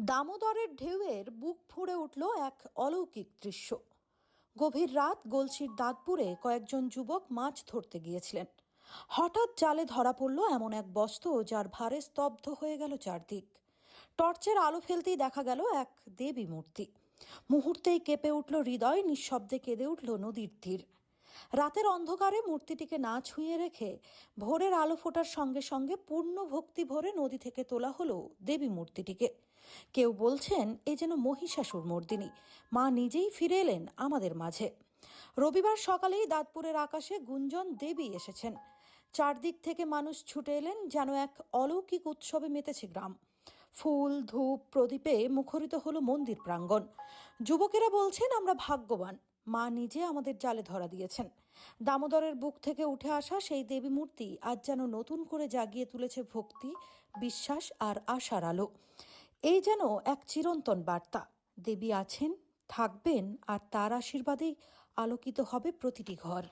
দামোদরের ঢেউয়ের বুক ফুঁড়ে উঠল এক অলৌকিক দৃশ্য। গভীর রাত গলসির দাঁতপুরে কয়েকজন যুবক মাছ ধরতে গিয়েছিলেন। হঠাৎ জালে ধরা পড়ল এমন এক বস্ত্র যার ভারে স্তব্ধ হয়ে গেল চারদিক। টর্চের আলো ফেলতেই দেখা গেল এক দেবী মূর্তি। মুহূর্তেই কেঁপে উঠল হৃদয়, নিঃশব্দে কেঁদে উঠল নদীর তীর। রাতের অন্ধকারে মূর্তিটিকে না ছুঁয়ে রেখে ভোরের আলো ফোটার সঙ্গে সঙ্গে পূর্ণ ভক্তি ভরে নদী থেকে তোলা হলো দেবী মূর্তিটিকে। কেউ বলছেন, এ যেন মহিষাসুর মর্দিনী। মা নিজেই ফিরে এলেন আমাদের মাঝে। রবিবার সকালেই দাঁতপুরের আকাশে গুঞ্জন দেবী এসেছেন। চারদিক থেকে মানুষ ছুটে এলেন যেন এক অলৌকিক উৎসবে মেতেছে গ্রাম। ফুল, ধূপ, প্রদীপে মুখরিত হলো মন্দির প্রাঙ্গণ। যুবকেরা বলছেন, আমরা ভাগ্যবান। মা নিজে আমাদের জালে ধরা দিয়েছেন। দামোদরের বুক থেকে উঠে আসা সেই দেবী মূর্তি আজ যেন নতুন করে জাগিয়ে তুলেছে ভক্তি, বিশ্বাস আর আশার আলো। এই যেন এক চিরন্তন বার্তা। দেবী আছেন, থাকবেন আর তার আশীর্বাদেই আলোকিত হবে প্রতিটি ঘর।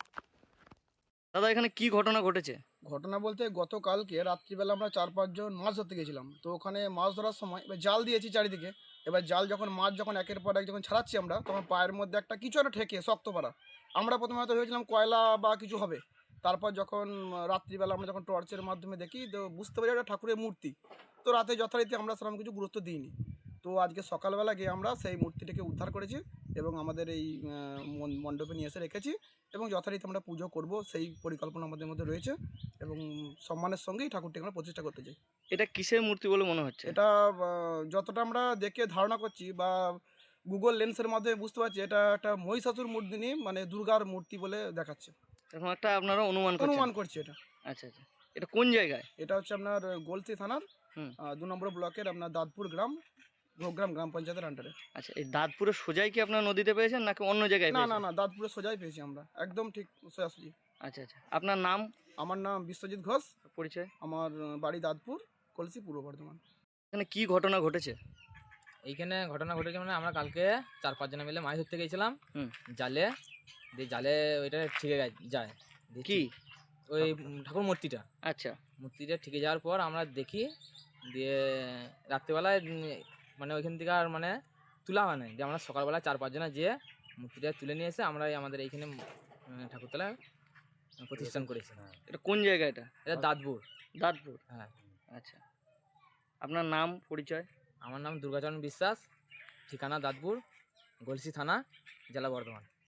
দাদা, এখানে কি ঘটনা ঘটেছে? ঘটনা বলতে গতকালকে রাত্রিবেলা আমরা চার পাঁচজন মাছ ধরতে গেছিলাম। তো ওখানে মাছ ধরার সময় এবার জাল দিয়েছি চারিদিকে। এবার জাল যখন, মাছ যখন একের পর এক যখন ছাড়াচ্ছি আমরা, তখন পায়ের মধ্যে একটা কিছু একটা ঠেকে শক্ত পাড়া। আমরা প্রথমে হয়তো ভেবেছিলাম কয়লা বা কিছু হবে। তারপর যখন রাত্রিবেলা আমরা যখন টর্চের মাধ্যমে দেখি, তো বুঝতে পারি একটা ঠাকুরের মূর্তি। তো রাতে যথারীতি আমরা সেরকম কিছু গুরুত্ব দিইনি। তো আজকে সকালবেলা গিয়ে আমরা সেই মূর্তিটাকে উদ্ধার করেছি। এবং আমাদের এই মণ্ডপে নিয়ে এসে রেখেছি এবং যথারীতি আমরা পুজো করব সেই পরিকল্পনা আমাদের মধ্যে রয়েছে এবং সম্মানের সঙ্গেই ঠাকুরটিকে আমরা প্রতিষ্ঠা করতে চাই। এটা কিসের মূর্তি বলে মনে হচ্ছে? এটা যতটা আমরা দেখে ধারণা করছি বা গুগল লেন্সের মাধ্যমে বুঝতে পারছি এটা একটা মহিষাসুর মূর্তিনি মানে দুর্গার মূর্তি বলে দেখাচ্ছে। এখন একটা আপনারা অনুমান অনুমান করছি এটা। আচ্ছা আচ্ছা। এটা কোন জায়গায়? এটা হচ্ছে আপনার গোলসি থানার দু নম্বর ব্লকের আপনার দাঁতপুর গ্রাম। ভোগ্রাম গ্রাম পঞ্চায়েতের আন্ডারে আচ্ছা এই দাঁতপুরে সোজাই কি আপনারা নদীতে পেয়েছেন নাকি অন্য জায়গায় না? না না দাঁতপুরে সোজাই পেয়েছি আমরা। একদম ঠিক সোজাসুজি। আচ্ছা আচ্ছা। আপনার নাম? আমার নাম বিশ্বজিৎ ঘোষ। পরিচয়? আমার বাড়ি দাঁতপুর কলসি পূর্ব বর্ধমান। এখানে কি ঘটনা ঘটেছে? এইখানে ঘটনা ঘটেছে মানে আমরা কালকে চার পাঁচজনে মিলে মাছ ধরতে গেছিলাম। জালে দিয়ে জালে ওইটা ঠিকে যায় কি? ওই ঠাকুর মূর্তিটা। আচ্ছা। মূর্তিটা ঠিকে যাওয়ার পর আমরা দেখি দিয়ে রাত্রিবেলায় মানে ওইখান থেকে আর মানে তোলা হয় না যে আমরা সকালবেলা চার পাঁচজনা যেয়ে মূর্তিটা তুলে নিয়ে এসে আমরা আমাদের এইখানে ঠাকুরতলায় ঠাকুরতলা প্রতিষ্ঠান করেছি। এটা কোন জায়গা এটা? এটা দাঁতপুর। দাঁতপুর? হ্যাঁ। আচ্ছা। আপনার নাম পরিচয়? আমার নাম দুর্গাচরণ বিশ্বাস ঠিকানা দাঁতপুর গলসি থানা জেলা বর্ধমান।